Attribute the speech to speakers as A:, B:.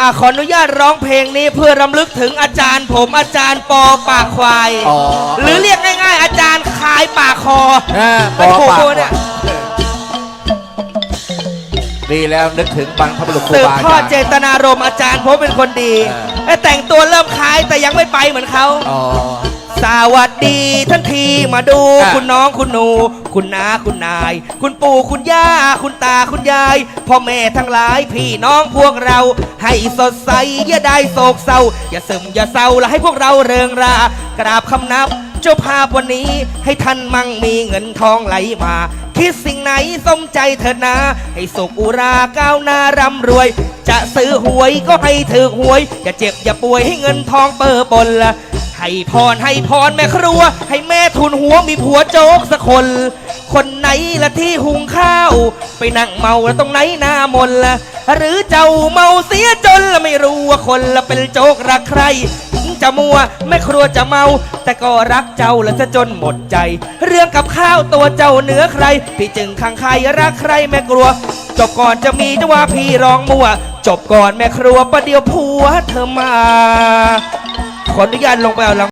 A: อะขออนุญาตร้องเพลงนี้เพื่อรำลึกถึงอาจารย์ ผมอาจารย์ปอปากควาย
B: อ๋อ
A: หรือเรียกง่ายๆ อาจารย์คายปากคอ
B: อ่า
A: มันถูก
B: ปาก
A: ตัวเนี่ย
B: ดีแล้วนึกถึงบรรพบุรุษครู
A: สืบบาทอด
B: อา
A: เจ
B: จารย์
A: ตนารมณ์อาจารย์ผมเป็นคนดี
B: เออ
A: แต่แต่งตัวเริ่มคล้ายแต่ยังไม่ไปเหมือนเขา
B: อ๋อ
A: สวัสดีท่านทีมาดู
B: อะ
A: คุณน้องคุณหนู คุณน้าคุณนาย คุณปู่คุณย่า คุณตาคุณยายพ่อแม่ทั้งหลายพี่น้องพวกเรา ให้สดใสอย่าได้โศกเศร้า อย่าซึมอย่าเศร้าและให้พวกเราเริงรากราบคำนับ เจ้าภาพวันนี้ให้ท่านมั่งมีเงินทองไหลมา คิดสิ่งไหนสมใจเถิดนาให้สุขอุราก้าวหน้าร่ำรวย จะซื้อหวยก็ให้ถือหวย อย่าเจ็บอย่าป่วยให้เงินทองเปอปนละ ให้พรให้พรแม่ครัว ให้แม่ทุนหัวมีผัวโจ๊กสักคน คนไหนละที่หุงข้าว ไปนั่งเมาแล้วตรงไหนหน้ามนละหรือเจ้าเมาเสียจนละไม่รู้ว่าคนละเป็นโจ๊กรักใครจะมัวแม่ครัวจะเมา แต่ก็รักเจ้าและจะจนหมดใจ เรื่องกับข้าวตัวเจ้าเหนือใคร พี่จึงข้างใครรักใครแม่ครัว จบก่อนจะมีจะว่าพี่ร้องมัว จบก่อนแม่ครัวประเดี๋ยวผัวเธอมา ขออนุญาตลงไปเอาลัง